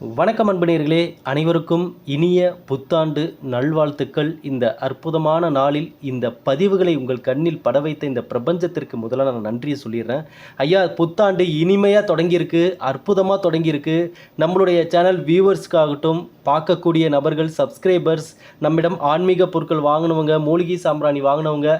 வணக்கம் அன்பனேர்களே அனைவருக்கும் இனிய புத்தாண்டு நல்வாழ்த்துக்கள். இந்த அற்புதமான நாளில் இந்த பதிவுகளை உங்கள் கண்ணில் பட வைத்த இந்த பிரபஞ்சத்திற்கு முதல்ல நான் நன்றியை சொல்லிடுறேன். ஐயா புத்தாண்டு இனிமையாக தொடங்கியிருக்கு அற்புதமாக தொடங்கியிருக்கு. நம்மளுடைய சேனல் வியூவர்ஸ்க்காகட்டும் பார்க்கக்கூடிய நபர்கள் சப்ஸ்கிரைபர்ஸ் நம்மிடம் ஆன்மீக பொருட்கள் வாங்கினவங்க மூலிகை சாம்பிராணி வாங்கினவங்க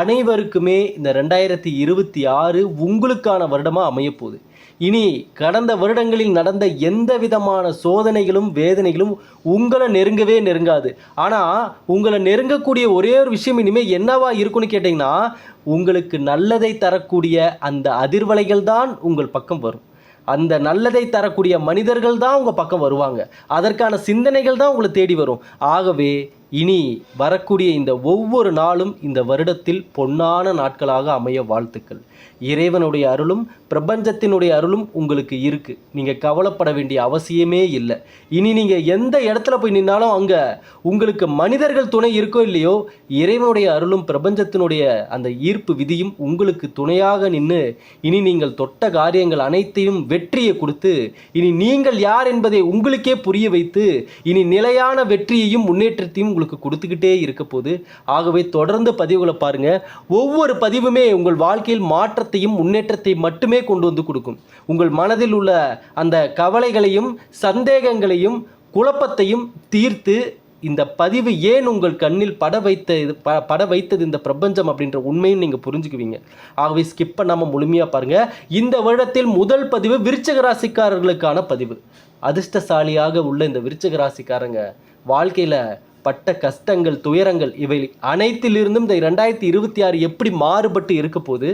அனைவருக்குமே இந்த ரெண்டாயிரத்தி இருபத்தி ஆறு உங்களுக்கான வருடமாக அமையப்போகுது. இனி கடந்த வருடங்களில் நடந்த எந்த விதமான சோதனைகளும் வேதனைகளும் உங்களை நெருங்கவே நெருங்காது. ஆனால் உங்களை நெருங்கக்கூடிய ஒரே ஒரு விஷயம் இனிமேல் என்னவா இருக்குன்னு கேட்டிங்கன்னா உங்களுக்கு நல்லதை தரக்கூடிய அந்த அதிர்வலைகள் தான் உங்கள் பக்கம் வரும். அந்த நல்லதை தரக்கூடிய மனிதர்கள் தான் உங்கள் பக்கம் வருவாங்க. அதற்கான சிந்தனைகள் தான் உங்களை தேடி வரும். ஆகவே இனி வரக்கூடிய இந்த ஒவ்வொரு நாளும் இந்த வருடத்தில் பொன்னான நாட்களாக அமைய வாழ்த்துக்கள். இறைவனுடைய அருளும் பிரபஞ்சத்தினுடைய அருளும் உங்களுக்கு இருக்குது நீங்கள் கவலைப்பட வேண்டிய அவசியமே இல்லை. இனி நீங்கள் எந்த இடத்துல போய் நின்னாலும் அங்கே உங்களுக்கு மனிதர்கள் துணை இருக்கோ இல்லையோ இறைவனுடைய அருளும் பிரபஞ்சத்தினுடைய அந்த ஈர்ப்பு விதியும் உங்களுக்கு துணையாக நின்று இனி நீங்கள் தொட்ட காரியங்கள் அனைத்தையும் வெற்றியை கொடுத்து இனி நீங்கள் யார் என்பதை உங்களுக்கே புரிய வைத்து இனி நிலையான வெற்றியையும் முன்னேற்றத்தையும் உங்களுக்கு கொடுத்துக்கிட்டே இருக்க போது ஆகவே தொடர்ந்து பதிவுகளை பாருங்க. ஒவ்வொரு பதிவுமே உங்கள் வாழ்க்கையில் மாற்ற மாற்றத்தையும் முன்னேற்றத்தையும் மட்டுமே கொண்டு வந்து கொடுக்கும். உங்கள் மனதில் உள்ள அந்த கவலைகளையும் சந்தேகங்களையும் குழப்பத்தையும் தீர்த்து இந்த பதிவு ஏன் உங்கள் கண்ணில் பட வைத்த இது ப பட வைத்தது இந்த பிரபஞ்சம் அப்படின்ற உண்மையும் நீங்கள் புரிஞ்சுக்குவீங்க. ஆகவே ஸ்கிப் பண்ணாமல் முழுமையாக பாருங்கள் இந்த வருடத்தில் முதல் பதிவு விருச்சக ராசிக்காரர்களுக்கான பதிவு. அதிர்ஷ்டசாலியாக உள்ள இந்த விருச்சக ராசிக்காரங்க வாழ்க்கையில் பட்ட கஷ்டங்கள் துயரங்கள் இவை அனைத்திலிருந்தும் இந்த ரெண்டாயிரத்தி இருபத்தி ஆறு எப்படி மாறுபட்டு இருக்க போகுது?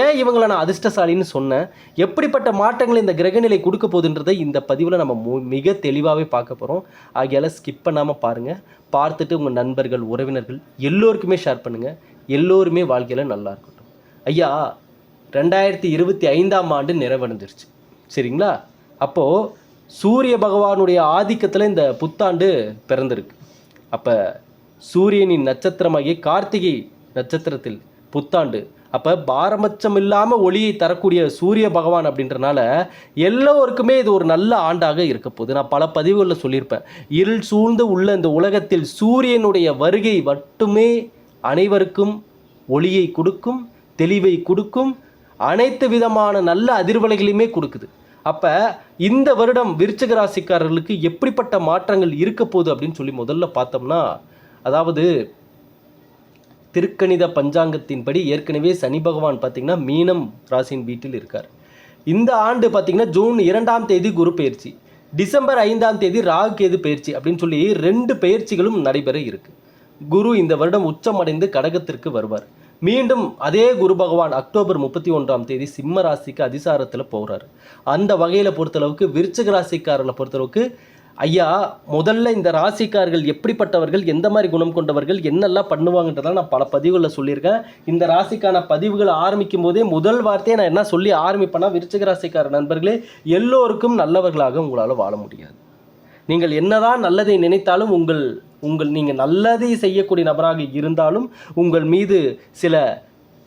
ஏன் இவங்களை நான் அதிர்ஷ்டசாலின்னு சொன்னேன்? எப்படிப்பட்ட மாற்றங்களை இந்த கிரகநிலை கொடுக்க போகுதுன்றதை இந்த பதிவில் நம்ம மு மிக தெளிவாகவே பார்க்க போகிறோம் ஆகையால் ஸ்கிப் பண்ணாமல் பாருங்கள் பார்த்துட்டு உங்கள் நண்பர்கள் உறவினர்கள் எல்லோருக்குமே ஷேர் பண்ணுங்கள் எல்லோருமே வாழ்க்கையில் நல்லா இருக்கட்டும். ஐயா ரெண்டாயிரத்தி இருபத்தி ஐந்தாம் ஆண்டு நிறைவடைஞ்சிருச்சு. சரிங்களா? அப்போது சூரிய பகவானுடைய ஆதிக்கத்தில் இந்த புத்தாண்டு பிறந்திருக்கு. அப்போ சூரியனின் நட்சத்திரமாகிய கார்த்திகை நட்சத்திரத்தில் புத்தாண்டு. அப்போ பாரபட்சம் இல்லாமல் ஒளியை தரக்கூடிய சூரிய பகவான் அப்படின்றனால எல்லோருக்குமே இது ஒரு நல்ல ஆண்டாக இருக்க போகுது. நான் பல பதிவுகளில் சொல்லியிருப்பேன். இருள் சூழ்ந்து உள்ள இந்த உலகத்தில் சூரியனுடைய வருகை மட்டுமே அனைவருக்கும் ஒளியை கொடுக்கும் தெளிவை கொடுக்கும் அனைத்து விதமான நல்ல அதிர்வலைகளையுமே கொடுக்குது. அப்போ இந்த வருடம் விருச்சக ராசிக்காரர்களுக்கு எப்படிப்பட்ட மாற்றங்கள் இருக்க போகுது அப்படின்னு சொல்லி முதல்ல பார்த்தோம்னா அதாவது திருக்கணித பஞ்சாங்கத்தின்படி ஏற்கனவே சனி பகவான் பார்த்திங்கன்னா மீனம் ராசியின் வீட்டில் இருக்கார். இந்த ஆண்டு பார்த்திங்கன்னா ஜூன் இரண்டாம் தேதி குரு பயிற்சி டிசம்பர் ஐந்தாம் தேதி ராகு கேது பயிற்சி அப்படின்னு சொல்லி ரெண்டு பயிற்சிகளும் நடைபெற இருக்கு. குரு இந்த வருடம் உச்சமடைந்து கடகத்திற்கு வருவார். மீண்டும் அதே குரு பகவான் அக்டோபர் முப்பத்தி ஒன்றாம் தேதி சிம்ம ராசிக்கு அதிசாரத்தில் போகிறார் அந்த வகையில் பொறுத்தளவுக்கு விருச்சிக ராசிக்காரர்களை பொறுத்தளவுக்கு ஐயா முதல்ல இந்த ராசிக்காரர்கள் எப்படிப்பட்டவர்கள் எந்த மாதிரி குணம் கொண்டவர்கள் என்னெல்லாம் பண்ணுவாங்கன்றதெல்லாம் நான் பல பதிவுகளில் சொல்லியிருக்கேன். இந்த ராசிக்கான பதிவுகள் ஆரம்பிக்கும் போதே முதல் வார்த்தையை நான் என்ன சொல்லி ஆரம்பிப்பேன்னா விருச்சிக ராசிக்கார நண்பர்களே எல்லோருக்கும் நல்லவர்களாக உங்களால் வாழ முடியாது. நீங்கள் என்னதான் நல்லதை நினைத்தாலும் உங்கள் உங்கள் நீங்கள் நல்லதை செய்யக்கூடிய நபராக இருந்தாலும் உங்கள் மீது சில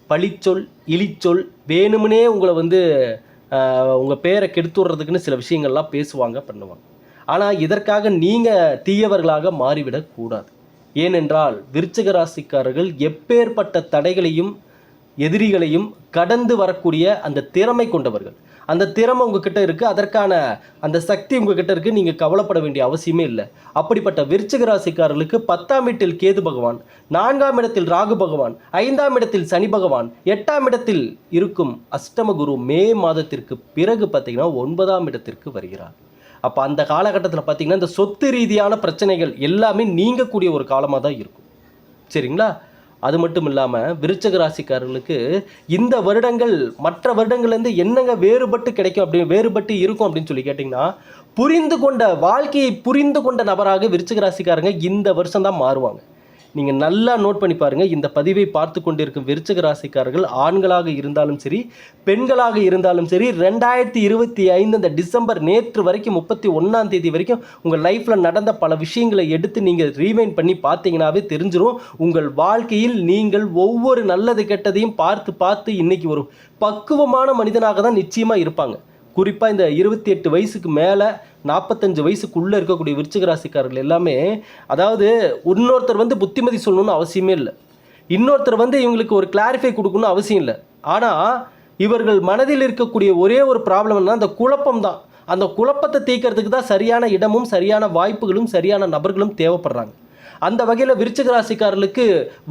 பழிச்சொல் இழிச்சொல் வேணும்னே உங்களை வந்து உங்கள் பேரை கெடுத்துடுறதுக்குன்னு சில விஷயங்கள்லாம் பேசுவாங்க பண்ணுவாங்க. ஆனால் இதற்காக நீங்கள் தீயவர்களாக மாறிவிடக்கூடாது ஏனென்றால் விருச்சிக ராசிக்காரர்கள் எப்பேற்பட்ட தடைகளையும் எதிரிகளையும் கடந்து வரக்கூடிய அந்த திறமை கொண்டவர்கள். அந்த திறமை உங்ககிட்ட இருக்குது அதற்கான அந்த சக்தி உங்ககிட்ட இருக்குது நீங்கள் கவலைப்பட வேண்டிய அவசியமே இல்லை. அப்படிப்பட்ட விருச்சிக ராசிக்காரர்களுக்கு பத்தாம் வீட்டில் கேது பகவான் நான்காம் இடத்தில் ராகு பகவான் ஐந்தாம் இடத்தில் சனி பகவான் எட்டாம் இடத்தில் இருக்கும் அஷ்டம குரு மே மாதத்திற்கு பிறகு பார்த்தீங்கன்னா ஒன்பதாம் இடத்திற்கு வருகிறார். அப்போ அந்த காலகட்டத்தில் பார்த்தீங்கன்னா இந்த சொத்து ரீதியான பிரச்சனைகள் எல்லாமே நீங்கக்கூடிய ஒரு காலமாக தான் இருக்கும். சரிங்களா? அது மட்டும் இல்லாமல் விருச்சக ராசிக்காரர்களுக்கு இந்த வருடங்கள் மற்ற வருடங்கள்லேருந்து என்னங்க வேறுபட்டு கிடைக்கும் அப்படி வேறுபட்டு இருக்கும் அப்படின்னு சொல்லி கேட்டிங்கன்னா புரிந்து கொண்ட வாழ்க்கையை புரிந்து கொண்ட நபராக விருச்சக ராசிக்காரங்க இந்த வருஷம்தான் மாறுவாங்க. நீங்கள் நல்லா நோட் பண்ணி பாருங்கள் இந்த பதிவை பார்த்து கொண்டிருக்கும் விருச்சக ராசிக்காரர்கள் ஆண்களாக இருந்தாலும் சரி பெண்களாக இருந்தாலும் சரி ரெண்டாயிரத்தி இருபத்தி ஐந்து இந்த டிசம்பர் நேற்று வரைக்கும் முப்பத்தி ஒன்றாம் தேதி வரைக்கும் உங்கள் லைஃப்பில் நடந்த பல விஷயங்களை எடுத்து நீங்கள் ரீவைண்ட் பண்ணி பார்த்தீங்கன்னாவே தெரிஞ்சிடும் உங்கள் வாழ்க்கையில் நீங்கள் ஒவ்வொரு நல்லது கெட்டதையும் பார்த்து பார்த்து இன்னைக்கு ஒரு பக்குவமான மனிதனாக தான் நிச்சயமாக இருப்பாங்க. குறிப்பாக இந்த இருபத்தி எட்டு வயசுக்கு மேலே நாற்பத்தஞ்சு வயசுக்குள்ளே இருக்கக்கூடிய விருச்சிக ராசிக்காரர்கள் எல்லாமே அதாவது இன்னொருத்தர் வந்து புத்திமதி சொல்லணும்னு அவசியமே இல்லை. இன்னொருத்தர் வந்து இவங்களுக்கு ஒரு கிளாரிஃபை கொடுக்கணும்னு அவசியம் இல்லை. ஆனால் இவர்கள் மனதில் இருக்கக்கூடிய ஒரே ஒரு ப்ராப்ளம்னா அந்த குழப்பம் தான். அந்த குழப்பத்தை தீக்கிறதுக்கு தான் சரியான இடமும் சரியான வாய்ப்புகளும் சரியான நபர்களும் தேவைப்படுறாங்க. அந்த வகையில் விருச்சிக ராசிக்காரர்களுக்கு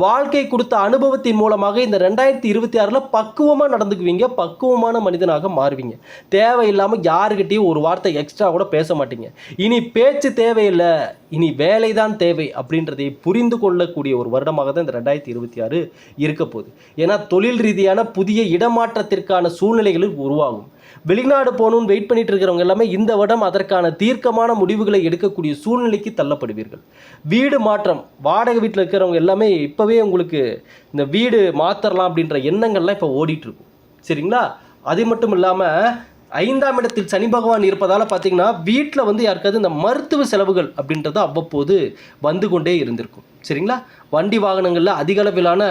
வாழ்க்கை கொடுத்த அனுபவத்தின் மூலமாக இந்த ரெண்டாயிரத்தி இருபத்தி ஆறில் பக்குவமாக நடந்துக்குவீங்க பக்குவமான மனிதனாக மாறுவீங்க. தேவையில்லாமல் யாருக்கிட்டையும் ஒரு வார்த்தை எக்ஸ்ட்ரா கூட பேச மாட்டீங்க. இனி பேச்சு தேவையில்லை இனி வேலை தான் தேவை அப்படின்றதை புரிந்து கொள்ளக்கூடிய ஒரு வருடமாக தான் இந்த ரெண்டாயிரத்தி இருபத்தி ஆறு இருக்க போகுது. ஏன்னா தொழில் ரீதியான புதிய இடமாற்றத்திற்கான சூழ்நிலைகளில் உருவாகும். வெளிநாடு போகணும்னு வெயிட் பண்ணிட்டு இருக்கிறவங்க எல்லாமே இந்த வருடம் அதற்கான தீர்க்கமான முடிவுகளை எடுக்கக்கூடிய சூழ்நிலைக்கு தள்ளப்படுவீர்கள். வீடு மாற்றம் வாடகை வீட்டில் இருக்கிறவங்க எல்லாமே இப்போவே உங்களுக்கு இந்த வீடு மாற்றலாம் அப்படின்ற எண்ணங்கள்லாம் இப்போ ஓடிட்டுருக்கும். சரிங்களா? அது மட்டும் இல்லாமல் ஐந்தாம் இடத்தில் சனி பகவான் இருப்பதால் பார்த்தீங்கன்னா வீட்டில் வந்து யாருக்காவது இந்த மருத்துவ செலவுகள் அப்படின்றது அவ்வப்போது வந்து கொண்டே இருந்திருக்கும். சரிங்களா? வண்டி வாகனங்களில் அதிகளவிலான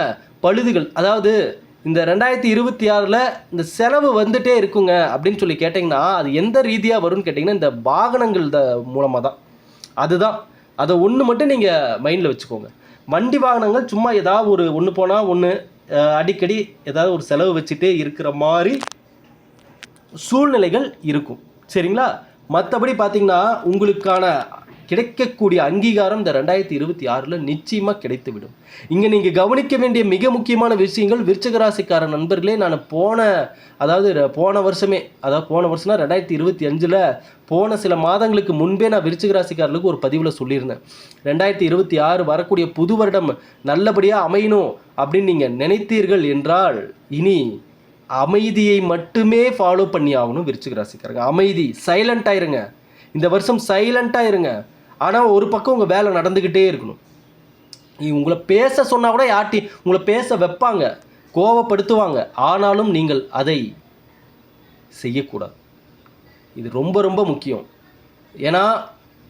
பழுதுகள் அதாவது இந்த ரெண்டாயிரத்தி இருபத்தி ஆறில் இந்த செலவு வந்துட்டே இருக்குங்க அப்படின்னு சொல்லி கேட்டிங்கன்னா அது எந்த ரீதியாக வரும்னு கேட்டிங்கன்னா இந்த வாகனங்கள் த மூலமாக தான் அதுதான். அதை ஒன்று மட்டும் நீங்கள் மைண்டில் வச்சுக்கோங்க. வண்டி வாகனங்கள் சும்மா ஏதாவது ஒரு ஒன்று போனால் ஒன்று அடிக்கடி ஏதாவது ஒரு செலவு வச்சுட்டே இருக்கிற மாதிரி சூழ்நிலைகள் இருக்கும். சரிங்களா? மற்றபடி பார்த்தீங்கன்னா உங்களுக்கான கிடைக்கக்கூடிய அங்கீகாரம் இந்த ரெண்டாயிரத்தி இருபத்தி ஆறில் நிச்சயமாக கிடைத்துவிடும். இங்கே நீங்கள் கவனிக்க வேண்டிய மிக முக்கியமான விஷயங்கள் விருச்சகராசிக்கார நண்பர்களே நான் போன அதாவது போன வருஷமே அதாவது போன வருஷம்னா ரெண்டாயிரத்தி இருபத்தி அஞ்சில் போன சில மாதங்களுக்கு முன்பே நான் விருச்சிகராசிக்காரர்களுக்கு ஒரு பதிவில் சொல்லியிருந்தேன். ரெண்டாயிரத்தி இருபத்தி ஆறு வரக்கூடிய புது வருடம் நல்லபடியாக அமையணும் அப்படின்னு நீங்கள் நினைத்தீர்கள் என்றால் இனி அமைதியை மட்டுமே ஃபாலோ பண்ணி ஆகணும் விருச்சிகராசிக்காரங்க. அமைதி சைலண்ட் ஆயிருங்க இந்த வருஷம் சைலண்ட்டாக இருங்க. ஆனால் ஒரு பக்கம் உங்கள் வேலை நடந்துக்கிட்டே இருக்கணும். உங்களை பேச சொன்னால் கூட யார்ட்டி உங்களை பேச வைப்பாங்க கோவப்படுத்துவாங்க. ஆனாலும் நீங்கள் அதை செய்யக்கூடாது. இது ரொம்ப ரொம்ப முக்கியம். ஏன்னா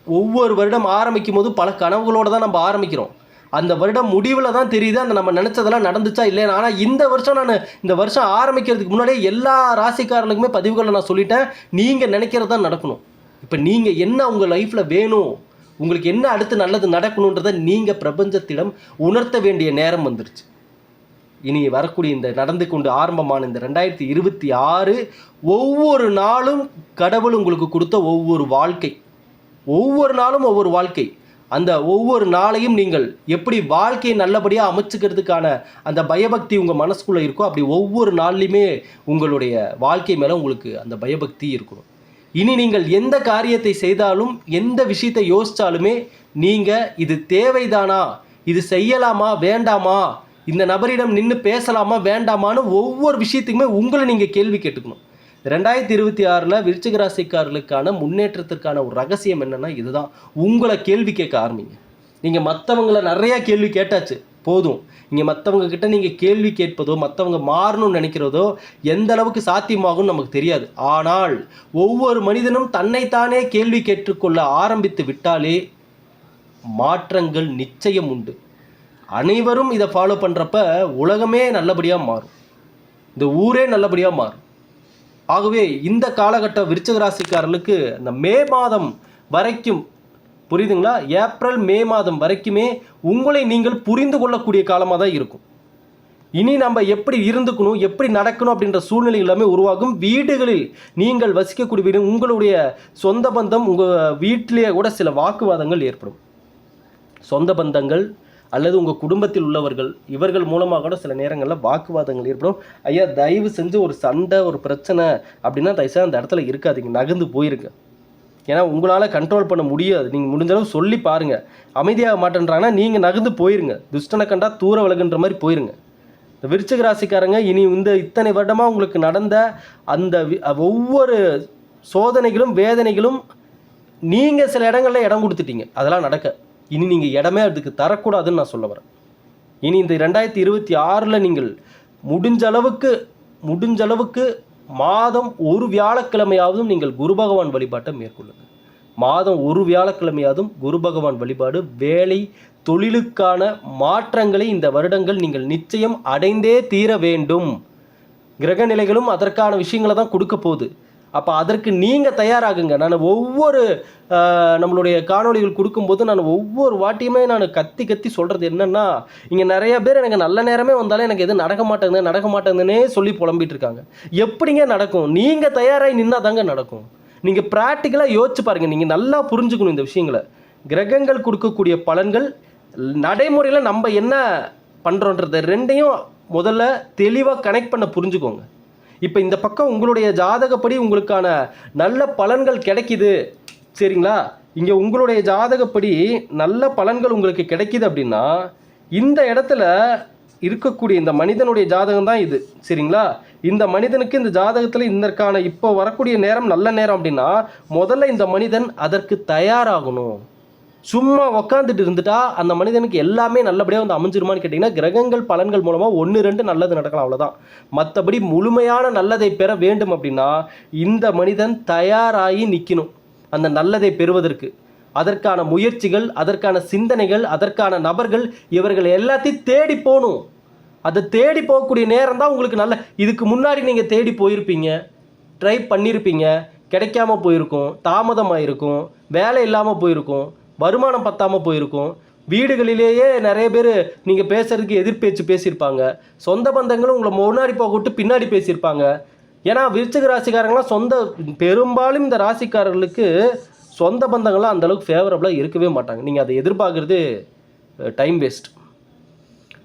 ஒவ்வொரு வருடம் ஆரம்பிக்கும் போது பல கனவுகளோடு தான் நம்ம ஆரம்பிக்கிறோம். அந்த வருடம் முடிவில் தான் தெரியுது அந்த நம்ம நினச்சதெல்லாம் நடந்துச்சா இல்லைன்னு ஆனால் இந்த வருஷம் நான் இந்த வருஷம் ஆரம்பிக்கிறதுக்கு முன்னாடியே எல்லா ராசிக்காரர்களுக்குமே பதிவுகளை நான் சொல்லிட்டேன். நீங்கள் நினைக்கிறது தான் நடக்கணும். இப்போ நீங்கள் என்ன உங்கள் லைஃப்பில் வேணும்? உங்களுக்கு என்ன அடுத்து நல்லது நடக்கணுன்றதை நீங்கள் பிரபஞ்சத்திடம் உணர்த்த வேண்டிய நேரம் வந்துருச்சு. இனி வரக்கூடிய இந்த நடந்து கொண்டு ஆரம்பமான இந்த ரெண்டாயிரத்தி இருபத்தி ஆறு ஒவ்வொரு நாளும் கடவுள் உங்களுக்கு கொடுத்த ஒவ்வொரு வாழ்க்கை. ஒவ்வொரு நாளும் ஒவ்வொரு வாழ்க்கை. அந்த ஒவ்வொரு நாளையும் நீங்கள் எப்படி வாழ்க்கையை நல்லபடியாக அமைச்சுக்கிறதுக்கான அந்த பயபக்தி உங்கள் மனசுக்குள்ளே இருக்கோ அப்படி ஒவ்வொரு நாள்லையுமே உங்களுடைய வாழ்க்கை மேலே உங்களுக்கு அந்த பயபக்தி இருக்கணும். இனி நீங்கள் எந்த காரியத்தை செய்தாலும் எந்த விஷயத்தை யோசித்தாலுமே நீங்கள் இது தேவைதானா? இது செய்யலாமா? வேண்டாமா? இந்த நபரிடம் நின்று பேசலாமா? வேண்டாமான்னு ஒவ்வொரு விஷயத்துக்குமே உங்களை நீங்கள் கேள்வி கேட்டுக்கணும். ரெண்டாயிரத்தி இருபத்தி ஆறில் விருச்சிக ராசிக்காரர்களுக்கான முன்னேற்றத்திற்கான ஒரு ரகசியம் என்னென்னா இதுதான். உங்களை கேள்வி கேட்க ஆரம்பிங்க. நீங்கள் மற்றவங்கள நிறையா கேள்வி கேட்டாச்சு. போதும். இங்கே மற்றவங்க கிட்ட நீங்கள் கேள்வி கேட்பதோ மற்றவங்க மாறணும்னு நினைக்கிறதோ எந்த அளவுக்கு சாத்தியமாகும்னு நமக்கு தெரியாது. ஆனால் ஒவ்வொரு மனிதனும் தன்னைத்தானே கேள்வி கேட்டுக்கொள்ள ஆரம்பித்து விட்டாலே மாற்றங்கள் நிச்சயம் உண்டு. அனைவரும் இதை ஃபாலோ பண்ணுறப்ப உலகமே நல்லபடியாக மாறும். இந்த ஊரே நல்லபடியாக மாறும். ஆகவே இந்த காலகட்ட விருச்சக ராசிக்காரர்களுக்கு இந்த மே மாதம் வரைக்கும் புரியுதுங்களா? ஏப்ரல் மே மாதம் வரைக்குமே உங்களை நீங்கள் புரிந்து கொள்ளக்கூடிய காலமாக தான் இருக்கும். இனி நம்ம எப்படி இருந்துக்கணும் எப்படி நடக்கணும் அப்படின்ற சூழ்நிலை எல்லாமே உருவாகும். வீடுகளில் நீங்கள் வசிக்கக்கூடிய வீடு உங்களுடைய சொந்த பந்தம் உங்கள் வீட்டிலேயே கூட சில வாக்குவாதங்கள் ஏற்படும். சொந்த பந்தங்கள் அல்லது உங்கள் குடும்பத்தில் உள்ளவர்கள் இவர்கள் மூலமாக கூட சில நேரங்களில் வாக்குவாதங்கள் ஏற்படும். ஐயா தயவு செஞ்சு ஒரு சண்டை ஒரு பிரச்சனை அப்படின்னா தயவுசெய்து அந்த இடத்துல இருக்காதிங்க. நகர்ந்து போயிருங்க. ஏன்னா உங்களால் கண்ட்ரோல் பண்ண முடியாது. நீங்கள் முடிஞ்ச அளவு சொல்லி பாருங்கள் அமைதியாக மாட்டேன்றாங்கன்னா நீங்கள் நகர்ந்து போயிருங்க. துஷ்டனை கண்டா தூர விலகுன்ற மாதிரி போயிருங்க. இந்த விருச்சிக ராசிக்காரங்க இனி இந்த இத்தனை வருடமாக உங்களுக்கு நடந்த அந்த ஒவ்வொரு சோதனைகளும் வேதனைகளும் நீங்கள் சில இடங்களில் இடம் கொடுத்துட்டீங்க. அதெல்லாம் நடக்க. இனி நீங்கள் இடமே அதுக்கு தரக்கூடாதுன்னு நான் சொல்ல வரேன். இனி இந்த ரெண்டாயிரத்தி இருபத்தி ஆறில் நீங்கள் முடிஞ்ச அளவுக்கு முடிஞ்ச அளவுக்கு மாதம் ஒரு வியாழக்கிழமையாவதும் நீங்கள் குரு பகவான் வழிபாட்டை மேற்கொள்ளுங்கள் மாதம் ஒரு வியாழக்கிழமையாவதும் குரு பகவான் வழிபாடு வேலை தொழிலுக்கான மாற்றங்களை இந்த வருடங்கள் நீங்கள் நிச்சயம் அடைந்தே தீர வேண்டும். கிரக நிலைகளும் அதற்கான விஷயங்களை தான் கொடுக்க போகுது. அப்போ அதற்கு நீங்கள் தயாராகுங்க. நான் ஒவ்வொரு நம்மளுடைய காணொளிகள் கொடுக்கும்போது நான் ஒவ்வொரு வாட்டியுமே நான் கத்தி கத்தி சொல்கிறது என்னென்னா இங்கே நிறைய பேர் எனக்கு நல்ல நேரமே வந்தாலும் எனக்கு எதுவும் நடக்க மாட்டேங்குது நடக்க மாட்டேங்குதுன்னே சொல்லி புலம்பிட்டு இருக்காங்க. எப்படிங்க நடக்கும்? நீங்கள் தயாராகி நின்னா தாங்க நடக்கும். நீங்கள் ப்ராக்டிக்கலாக யோசிச்சு பாருங்கள் நீங்கள் நல்லா புரிஞ்சுக்கணும் இந்த விஷயங்களை. கிரகங்கள் கொடுக்கக்கூடிய பலன்கள் நடைமுறையில் நம்ம என்ன பண்ணுறோன்றத ரெண்டையும் முதல்ல தெளிவாக கனெக்ட் பண்ண புரிஞ்சுக்கோங்க. இப்போ இந்த பக்கம் உங்களுடைய ஜாதகப்படி உங்களுக்கான நல்ல பலன்கள் கிடைக்குது. சரிங்களா? இங்கே உங்களுடைய ஜாதகப்படி நல்ல பலன்கள் உங்களுக்கு கிடைக்குது அப்படின்னா இந்த இடத்துல இருக்கக்கூடிய இந்த மனிதனுடைய ஜாதகம் தான் இது. சரிங்களா? இந்த மனிதனுக்கு இந்த ஜாதகத்தில் இதற்கான இப்போ வரக்கூடிய நேரம் நல்ல நேரம் அப்படின்னா முதல்ல இந்த மனிதன் அதற்கு தயாராகணும். சும்மா உக்காந்துட்டு இருந்துட்டா அந்த மனிதனுக்கு எல்லாமே நல்லபடியாக வந்து அமைஞ்சிருமான்னு கேட்டிங்கன்னா கிரகங்கள் பலன்கள் மூலமாக ஒன்று ரெண்டு நல்லது நடக்கலாம் அவ்வளோதான் மற்றபடி முழுமையான நல்லதை பெற வேண்டும் அப்படின்னா இந்த மனிதன் தயாராகி நிற்கணும் அந்த நல்லதை பெறுவதற்கு. அதற்கான முயற்சிகள் அதற்கான சிந்தனைகள் அதற்கான நபர்கள் இவர்கள் எல்லாத்தையும் தேடி போகணும். அதை தேடி போகக்கூடிய நேரம் தான் உங்களுக்கு நல்ல இதுக்கு முன்னாடி நீங்கள் தேடி போயிருப்பீங்க. ட்ரை பண்ணியிருப்பீங்க கிடைக்காம போயிருக்கும். தாமதமாக இருக்கும் வேலை இல்லாமல் போயிருக்கும். வருமானம் பத்தாமல் போயிருக்கும். வீடுகளிலேயே நிறைய பேர் நீங்கள் பேசுகிறதுக்கு எதிர்பேச்சு பேசியிருப்பாங்க. சொந்த பந்தங்களும் உங்களை முன்னாடி போக விட்டு பின்னாடி பேசியிருப்பாங்க. ஏன்னா விருச்சிக ராசிக்காரங்களாம் சொந்த பெரும்பாலும் இந்த ராசிக்காரர்களுக்கு சொந்த பந்தங்கள்லாம் அந்த அளவுக்கு ஃபேவரபுளாக இருக்கவே மாட்டாங்க. நீங்கள் அதை எதிர்பார்க்குறது டைம் வேஸ்ட்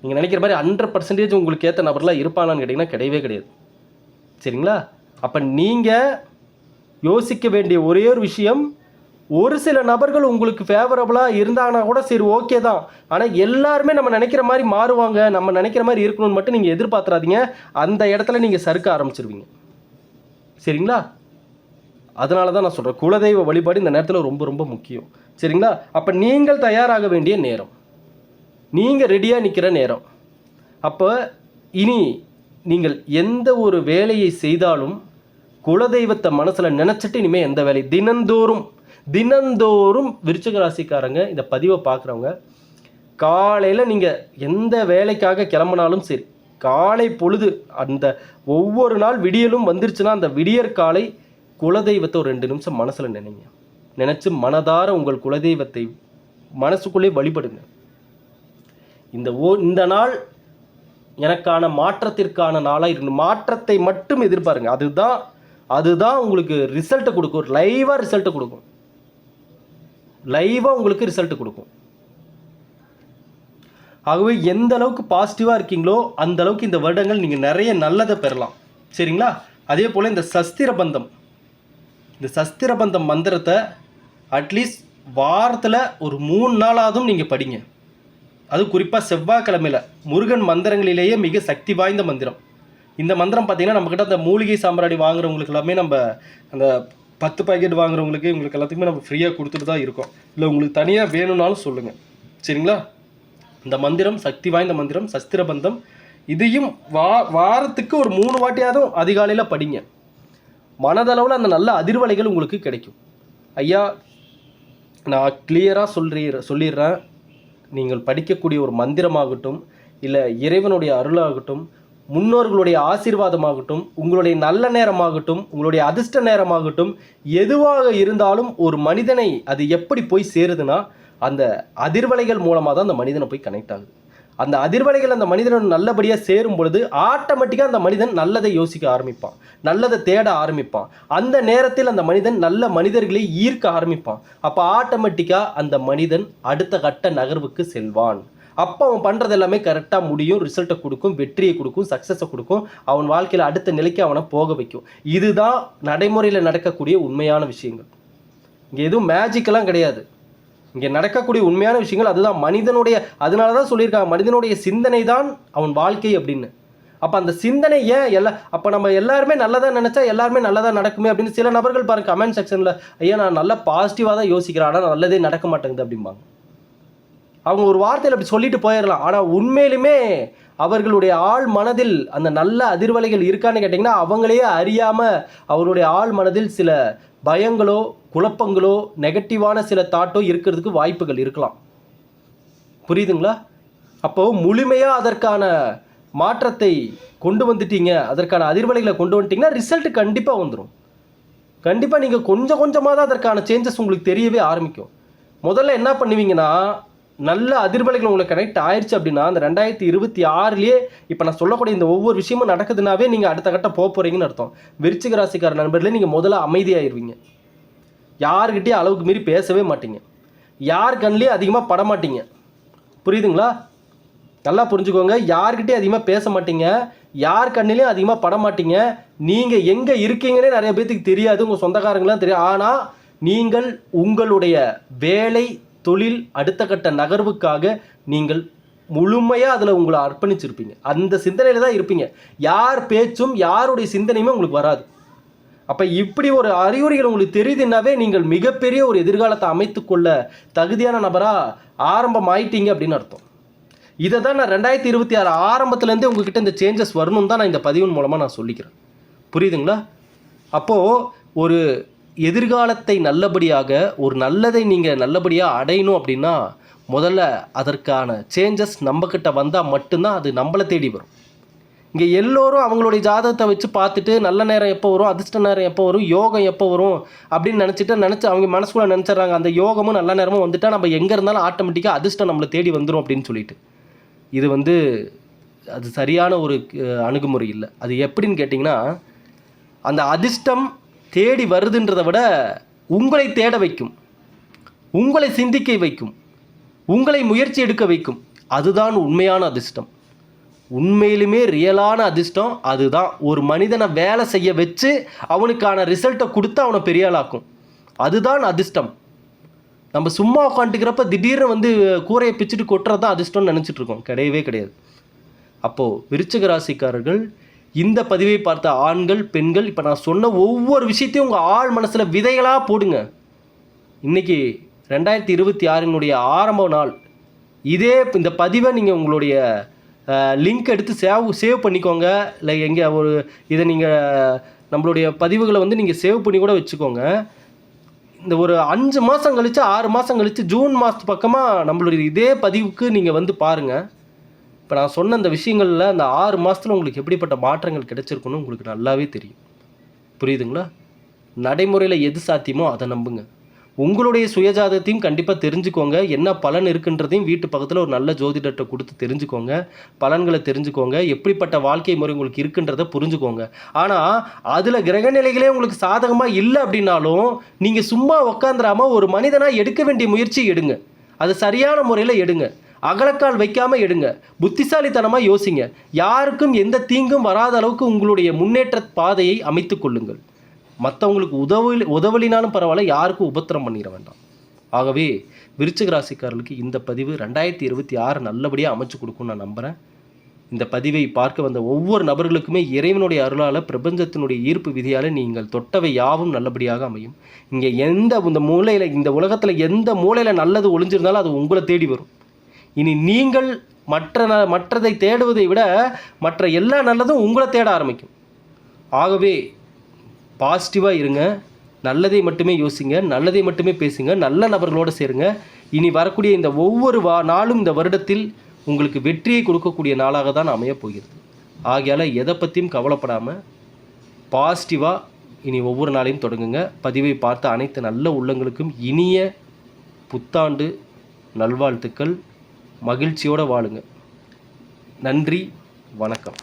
நீங்கள் நினைக்கிற மாதிரி ஹண்ட்ரட் பர்சன்டேஜ் உங்களுக்கு ஏற்ற நபர்லாம் இருப்பானான்னு கேட்டிங்கன்னா கிடையவே கிடையாது. சரிங்களா? அப்போ நீங்கள் யோசிக்க வேண்டிய ஒரே ஒரு விஷயம் ஒரு சில நபர்கள் உங்களுக்கு ஃபேவரபுளாக இருந்தாங்கன்னா கூட சரி ஓகே தான். ஆனால் எல்லாருமே நம்ம நினைக்கிற மாதிரி மாறுவாங்க. நம்ம நினைக்கிற மாதிரி இருக்கணும்னு மட்டும் நீங்கள் எதிர்பார்த்துறாதீங்க. அந்த இடத்துல நீங்கள் சறுக்க ஆரம்பிச்சிருவீங்க. சரிங்களா? அதனால தான் நான் சொல்கிறேன் குலதெய்வ வழிபாடு இந்த நேரத்தில் ரொம்ப ரொம்ப முக்கியம். சரிங்களா? அப்போ நீங்கள் தயாராக வேண்டிய நேரம். நீங்கள் ரெடியாக நிற்கிற நேரம். அப்போ இனி நீங்கள் எந்த ஒரு வேலையை செய்தாலும் குலதெய்வத்தை மனசில் நினச்சிட்டு இனிமேல் எந்த வேலை? தினந்தோறும் தினந்தோறும் விருச்சக ராசிக்காரங்க இந்த பதிவை பார்க்குறவங்க காலையில் நீங்கள் எந்த வேலைக்காக கிளம்புனாலும் சரி காலை பொழுது அந்த ஒவ்வொரு நாள் விடியலும் வந்துருச்சுன்னா அந்த விடியற் காலை குலதெய்வத்தை ஒரு ரெண்டு நிமிஷம் மனசில் நினைங்க. நினச்சி மனதார உங்கள் குலதெய்வத்தை மனசுக்குள்ளே வழிபடுங்க. இந்த ஓ இந்த நாள் எனக்கான மாற்றத்திற்கான நாளாக இருக்கு மாற்றத்தை மட்டும் எதிர்பாருங்க. அதுதான் அதுதான் உங்களுக்கு ரிசல்ட்டை கொடுக்கும். ஒரு லைவாக ரிசல்ட்டை கொடுக்கும். லைவாக உங்களுக்கு ரிசல்ட் கொடுக்கும். ஆகவே எந்த அளவுக்கு பாசிட்டிவாக இருக்கீங்களோ அந்த அளவுக்கு இந்த வருடங்கள் நீங்கள் நிறைய நல்லதை பெறலாம். சரிங்களா? அதே போல் இந்த சஸ்திர பந்தம். இந்த சஸ்திர பந்தம் மந்திரத்தை அட்லீஸ்ட் வாரத்தில் ஒரு மூணு நாளாவதும் நீங்கள் படிங்க. அது குறிப்பாக செவ்வாய்க்கிழமையில் முருகன் மந்திரங்களிலேயே மிக சக்தி வாய்ந்த மந்திரம். இந்த மந்திரம் பார்த்திங்கன்னா நம்மக்கிட்ட அந்த மூலிகை சாம்பிராணி வாங்குறவங்களுக்கு எல்லாமே நம்ம அந்த பத்து பாக்கெட் வாங்குறவங்களுக்கு உங்களுக்கு எல்லாத்துக்குமே நம்ம ஃப்ரீயாக கொடுத்துட்டு தான் இருக்கோம். இல்லை உங்களுக்கு தனியாக வேணும்னாலும் சொல்லுங்கள் சரிங்களா? இந்த மந்திரம் சக்தி வாய்ந்த மந்திரம் சஸ்திர பந்தம் இதையும் வா வாரத்துக்கு ஒரு மூணு வாட்டியாவது அதிகாலையில் படிங்க. மனதளவில் அந்த நல்ல அதிர்வலைகள் உங்களுக்கு கிடைக்கும். ஐயா நான் கிளியராக சொல்றீ சொல்லிடுறேன். நீங்கள் படிக்கக்கூடிய ஒரு மந்திரமாகட்டும் இல்லை இறைவனுடைய அருளாகட்டும் முன்னோர்களுடைய ஆசீர்வாதமாகட்டும் உங்களுடைய நல்ல நேரமாகட்டும் உங்களுடைய அதிர்ஷ்ட நேரமாகட்டும் எதுவாக இருந்தாலும் ஒரு மனிதனை அது எப்படி போய் சேருதுன்னா அந்த அதிர்வலைகள் மூலமாக தான் அந்த மனிதனை போய் கனெக்ட் ஆகுது. அந்த அதிர்வலைகள் அந்த மனிதன் நல்லபடியாக சேரும் பொழுது ஆட்டோமேட்டிக்காக அந்த மனிதன் நல்லதை யோசிக்க ஆரம்பிப்பான். நல்லதை தேட ஆரம்பிப்பான். அந்த நேரத்தில் அந்த மனிதன் நல்ல மனிதர்களை ஈர்க்க ஆரம்பிப்பான். அப்போ ஆட்டோமேட்டிக்காக அந்த மனிதன் அடுத்த கட்ட நகர்வுக்கு செல்வான். அப்போ அவன் பண்ணுறது எல்லாமே கரெக்டாக முடியும் ரிசல்ட்டை கொடுக்கும் வெற்றியை கொடுக்கும் சக்ஸஸை கொடுக்கும். அவன் வாழ்க்கையில் அடுத்த நிலைக்கு அவனை போக வைக்கும். இதுதான் நடைமுறையில் நடக்கக்கூடிய உண்மையான விஷயங்கள். இங்கே எதுவும் மேஜிக்கெல்லாம் கிடையாது. இங்கே நடக்கக்கூடிய உண்மையான விஷயங்கள் அதுதான். மனிதனுடைய அதனால தான் சொல்லியிருக்காங்க மனிதனுடைய சிந்தனை தான் அவன் வாழ்க்கை அப்படின்னு. அப்போ அந்த சிந்தனை ஏன் எல்லா அப்போ நம்ம எல்லாருமே நல்லதாக நினச்சா எல்லாருமே நல்லதாக நடக்குமே அப்படின்னு சில நபர்கள் பாருங்கள் கமெண்ட் செக்ஷனில் ஐயா நான் நல்லா பாசிட்டிவாக தான் யோசிக்கிறேன். ஆனால் நல்லதே நடக்க மாட்டேங்குது அப்படிம்பாங்க. அவங்க ஒரு வார்த்தையில் அப்படி சொல்லிட்டு போயிடலாம் ஆனால் உண்மையிலுமே அவர்களுடைய ஆழ் மனதில் அந்த நல்ல அதிர்வலைகள் இருக்கான்னு கேட்டிங்கன்னா அவங்களையே அறியாமல் அவருடைய ஆழ் மனதில் சில பயங்களோ குழப்பங்களோ நெகட்டிவான சில தாட்டோ இருக்கிறதுக்கு வாய்ப்புகள் இருக்கலாம். புரியுதுங்களா? அப்போது முழுமையாக அதற்கான மாற்றத்தை கொண்டு வந்துட்டீங்க அதற்கான அதிர்வலைகளை கொண்டு வந்துட்டிங்கன்னா ரிசல்ட் கண்டிப்பாக வந்துடும் கண்டிப்பாக நீங்கள் கொஞ்சம் கொஞ்சமாக தான் அதற்கான சேஞ்சஸ் உங்களுக்கு தெரியவே ஆரம்பிக்கும். முதல்ல என்ன பண்ணுவீங்கன்னா நல்ல அதிர்வலைகள் உங்களுக்கு கனெக்ட் ஆயிடுச்சு அப்படின்னா அந்த ரெண்டாயிரத்தி இருபத்தி ஆறுலேயே இப்போ நான் சொல்லக்கூடிய இந்த ஒவ்வொரு விஷயமும் நடக்குதுனாவே நீங்கள் அடுத்த கட்ட போக போகிறீங்கன்னு அர்த்தம். விருச்சிக ராசிக்கார நண்பர்களே நீங்கள் முதல்ல அமைதியாயிருவீங்க. யாருக்கிட்டேயும் அளவுக்கு மீறி பேசவே மாட்டீங்க. யார் கண்லேயே அதிகமாக பட மாட்டீங்க. புரியுதுங்களா? நல்லா புரிஞ்சுக்கோங்க. யார்கிட்டயும் அதிகமாக பேச மாட்டீங்க. யார் கண்ணிலையும் அதிகமாக பட மாட்டீங்க. நீங்கள் எங்கே இருக்கீங்கன்னே நிறைய பேர்த்துக்கு தெரியாது. உங்கள் சொந்தக்காரங்களாம் தெரியும் ஆனால் நீங்கள் உங்களுடைய வேலை தொழில் அடுத்த கட்ட நகர்வுக்காக நீங்கள் முழுமையாக அதில் உங்களை அர்ப்பணிச்சிருப்பீங்க. அந்த சிந்தனையில் தான் இருப்பீங்க. யார் பேச்சும் யாருடைய சிந்தனையுமே உங்களுக்கு வராது. அப்போ இப்படி ஒரு அறிகுறிகள் உங்களுக்கு தெரியுதுன்னாவே நீங்கள் மிகப்பெரிய ஒரு எதிர்காலத்தை அமைத்துக்கொள்ள தகுதியான நபராக ஆரம்பம் ஆயிட்டீங்க அப்படின்னு அர்த்தம். இதை தான் நான் ரெண்டாயிரத்தி இருபத்தி ஆறு ஆரம்பத்துலேருந்தே உங்ககிட்ட இந்த சேஞ்சஸ் வரணும் தான் நான் இந்த பதிவின் மூலமாக நான் சொல்லிக்கிறேன். புரியுதுங்களா? அப்போது ஒரு எதிர்காலத்தை நல்லபடியாக ஒரு நல்லதை நீங்கள் நல்லபடியாக அடையணும் அப்படின்னா முதல்ல அதற்கான சேஞ்சஸ் நம்மக்கிட்ட வந்தால் மட்டும்தான் அது நம்மளை தேடி வரும். இங்கே எல்லோரும் அவங்களுடைய ஜாதகத்தை வச்சு பார்த்துட்டு நல்ல நேரம் எப்போ வரும் அதிர்ஷ்ட நேரம் எப்போ வரும் யோகம் எப்போ வரும் அப்படின்னு நினச்சிட்டு நினச்சி அவங்க மனசுக்குள்ளே நினச்சிட்றாங்க அந்த யோகமும் நல்ல நேரமும் வந்துட்டால் நம்ம எங்கே இருந்தாலும் ஆட்டோமேட்டிக்காக அதிர்ஷ்டம் நம்மளை தேடி வந்துடும் அப்படின்னு சொல்லிட்டு. இது வந்து அது சரியான ஒரு அணுகுமுறை இல்லை. அது எப்படின்னு கேட்டிங்கன்னா அந்த அதிர்ஷ்டம் தேடி வருதுன்றதை விட உங்களை தேட வைக்கும். உங்களை சிந்திக்க வைக்கும். உங்களை முயற்சி எடுக்க வைக்கும். அதுதான் உண்மையான அதிர்ஷ்டம். உண்மையிலுமே ரியலான அதிர்ஷ்டம் அதுதான். ஒரு மனிதனை வேலை செய்ய வச்சு அவனுக்கான ரிசல்ட்டை கொடுத்து அவனை பெரிய ஆளாக்கும். அதுதான் அதிர்ஷ்டம். நம்ம சும்மா உட்காந்துக்கிறப்ப திடீர்னு வந்து கூரையை பிச்சுட்டு கொட்டுறது தான் அதிர்ஷ்டம்னு நினச்சிட்ருக்கோம் கிடையவே கிடையாது. அப்போது விருச்சிக ராசிக்காரர்கள் இந்த பதிவை பார்த்த ஆண்கள் பெண்கள் இப்போ நான் சொன்ன ஒவ்வொரு விஷயத்தையும் உங்கள் ஆள் மனசில் விதைகளாக போடுங்க. இன்றைக்கி ரெண்டாயிரத்தி இருபத்தி ஆறினுடைய ஆரம்ப நாள். இதே இந்த பதிவை நீங்கள் உங்களுடைய லிங்க் எடுத்து சேவ் சேவ் பண்ணிக்கோங்க. இல்லை எங்கே ஒரு இதை நீங்கள் நம்மளுடைய பதிவுகளை வந்து நீங்கள் சேவ் பண்ணி கூட வச்சுக்கோங்க. இந்த ஒரு அஞ்சு மாதம் கழித்து ஆறு மாதம் கழித்து ஜூன் மாதத்து பக்கமாக நம்மளுடைய இதே பதிவுக்கு நீங்கள் வந்து பாருங்கள் இப்போ நான் சொன்ன இந்த விஷயங்களில் அந்த ஆறு மாதத்தில் உங்களுக்கு எப்படிப்பட்ட மாற்றங்கள் கிடைச்சிருக்குன்னு உங்களுக்கு நல்லாவே தெரியும். புரியுதுங்களா? நடைமுறையில் எது சாத்தியமோ அதை நம்புங்க. உங்களுடைய சுயஜாதத்தையும் கண்டிப்பாக தெரிஞ்சுக்கோங்க. என்ன பலன் இருக்குன்றதையும் வீட்டு பக்கத்தில் ஒரு நல்ல ஜோதிடத்தை கொடுத்து தெரிஞ்சுக்கோங்க. பலன்களை தெரிஞ்சுக்கோங்க. எப்படிப்பட்ட வாழ்க்கை முறை உங்களுக்கு இருக்குன்றதை புரிஞ்சுக்கோங்க. ஆனால் அதில் கிரகநிலைகளே உங்களுக்கு சாதகமாக இல்லை அப்படின்னாலும் நீங்கள் சும்மா உக்காந்துராமல் ஒரு மனிதனாக எடுக்க வேண்டிய முயற்சி எடுங்க. அது சரியான முறையில் எடுங்க. அகலக்கால் வைக்காமல் எடுங்க. புத்திசாலித்தனமாக யோசிங்க. யாருக்கும் எந்த தீங்கும் வராத அளவுக்கு உங்களுடைய முன்னேற்ற பாதையை அமைத்து கொள்ளுங்கள். மற்றவங்களுக்கு உதவி உதவலினாலும் பரவாயில்ல யாருக்கும் உபத்திரம் பண்ணிட வேண்டாம். ஆகவே விருச்சிக ராசிக்காரர்களுக்கு இந்த பதிவு ரெண்டாயிரத்தி இருபத்தி ஆறு நல்லபடியாக அமைச்சு கொடுக்கும்னு நான் நம்புகிறேன் இந்த பதிவை பார்க்க வந்த ஒவ்வொரு நபர்களுக்குமே இறைவனுடைய அருளால் பிரபஞ்சத்தினுடைய ஈர்ப்பு விதியால் நீங்கள் தொட்டவை யாவும் நல்லபடியாக அமையும். இங்கே எந்த இந்த மூலையில் இந்த உலகத்தில் எந்த மூலையில் நல்லது ஒளிஞ்சிருந்தாலும் அது உங்களை தேடி வரும். இனி நீங்கள் மற்ற ந- மற்றதை தேடுவதை விட மற்ற எல்லா நல்லதும் உங்களை தேட ஆரம்பிக்கும். ஆகவே பாசிட்டிவாக இருங்க. நல்லதை மட்டுமே யோசிங்க. நல்லதை மட்டுமே பேசுங்க. நல்ல நபர்களோடு சேருங்க. இனி வரக்கூடிய இந்த ஒவ்வொரு வா நாளும் இந்த வருடத்தில் உங்களுக்கு வெற்றியை கொடுக்கக்கூடிய நாளாக தான் அமையப் போகிறது. ஆகையால் எதை பற்றியும் கவலைப்படாமல் பாசிட்டிவாக இனி ஒவ்வொரு நாளையும் தொடங்குங்க. பதிவை பார்த்த அனைத்து நல்ல உள்ளங்களுக்கும் இனிய புத்தாண்டு நல்வாழ்த்துக்கள். மகிழ்ச்சியோடு வாழுங்க. நன்றி வணக்கம்.